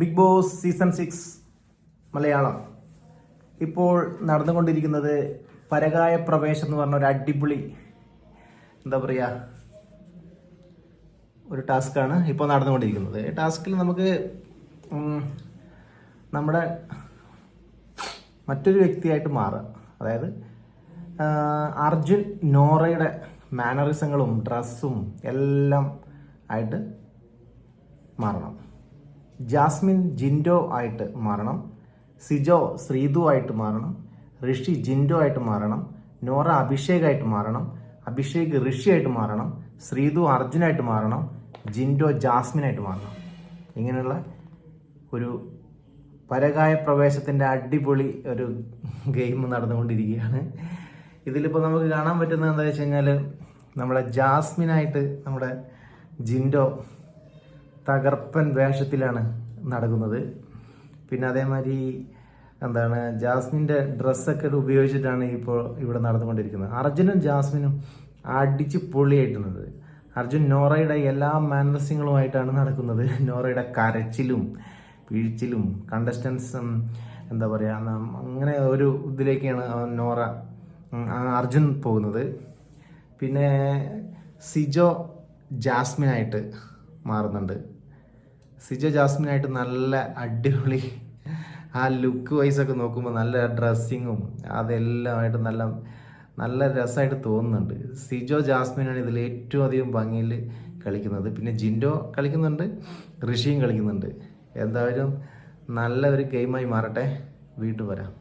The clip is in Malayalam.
Bigg Boss season six Malayalam. ഇപ്പോൾ നടന്നുകൊണ്ടിരിക്കുന്നത് പരകായ പ്രവേശം എന്ന് പറഞ്ഞ ഒരു അടിപൊളി എന്താ പറയുക ഒരു ടാസ്ക്കാണ് ഇപ്പോൾ നടന്നുകൊണ്ടിരിക്കുന്നത്. ടാസ്കിൽ നമുക്ക് നമ്മുടെ മറ്റൊരു വ്യക്തിയായിട്ട് മാറുക അതായത് അർജുൻ നോറയുടെ മാനറിസങ്ങളും ഡ്രസ്സും എല്ലാം ആയിട്ട് മാറണം. ജാസ്മിൻ ജിൻഡോ ആയിട്ട് മാറണം. സിജോ ശ്രീതു ആയിട്ട് മാറണം. ഋഷി ജിൻഡോ ആയിട്ട് മാറണം. നോറ അഭിഷേക് ആയിട്ട് മാറണം. അഭിഷേക് ഋഷി ആയിട്ട് മാറണം. ശ്രീതു അർജുനായിട്ട് മാറണം. ജിൻഡോ ജാസ്മിൻ ആയിട്ട് മാറണം. ഇങ്ങനെയുള്ള ഒരു പരകായ പ്രവേശത്തിന്റെ അടിപൊളി ഒരു ഗെയിം നടന്നുകൊണ്ടിരിക്കുകയാണ്. ഇതിലിപ്പോൾ നമുക്ക് കാണാൻ പറ്റുന്നത് എന്താ വെച്ച് കഴിഞ്ഞാൽ നമ്മുടെ ജാസ്മിനായിട്ട് നമ്മുടെ ജിൻഡോ തകർപ്പൻ വേഷത്തിലാണ് നടക്കുന്നത്. പിന്നെ അതേമാതിരി എന്താണ് ജാസ്മിന്റെ ഡ്രസ്സൊക്കെ ഉപയോഗിച്ചിട്ടാണ് ഇപ്പോൾ ഇവിടെ നടന്നുകൊണ്ടിരിക്കുന്നത്. അർജുനും ജാസ്മിനും അടിച്ച് പൊളിയായിട്ടുണ്ട്. അർജുൻ നോറയുടെ എല്ലാ മാനസ്യങ്ങളുമായിട്ടാണ് നടക്കുന്നത്. നോറയുടെ കരച്ചിലും വീഴ്ചിലും കണ്ടസ്റ്റൻസും എന്താ പറയുക അങ്ങനെ ഒരു ഇതിലേക്കാണ് നോറ അർജുൻ പോകുന്നത്. പിന്നെ സിജോ ജാസ്മിനായിട്ട് മാറുന്നുണ്ട്. സിജോ ജാസ്മിനായിട്ട് നല്ല അടിപൊളി ആ ലുക്ക് വൈസ് ഒക്കെ നോക്കുമ്പോൾ നല്ല ഡ്രസ്സിങ്ങും അതെല്ലാമായിട്ട് നല്ല നല്ല രസമായിട്ട് തോന്നുന്നുണ്ട്. സിജോ ജാസ്മിനാണ് ഇതിൽ ഏറ്റവും അധികം ഭംഗിയിൽ കളിക്കുന്നത്. പിന്നെ ജിൻഡോ കളിക്കുന്നുണ്ട് ഋഷിയും കളിക്കുന്നുണ്ട്. എന്തായാലും നല്ല ഒരു ഗെയിമായി മാറട്ടെ. വീട്ടു വരാം.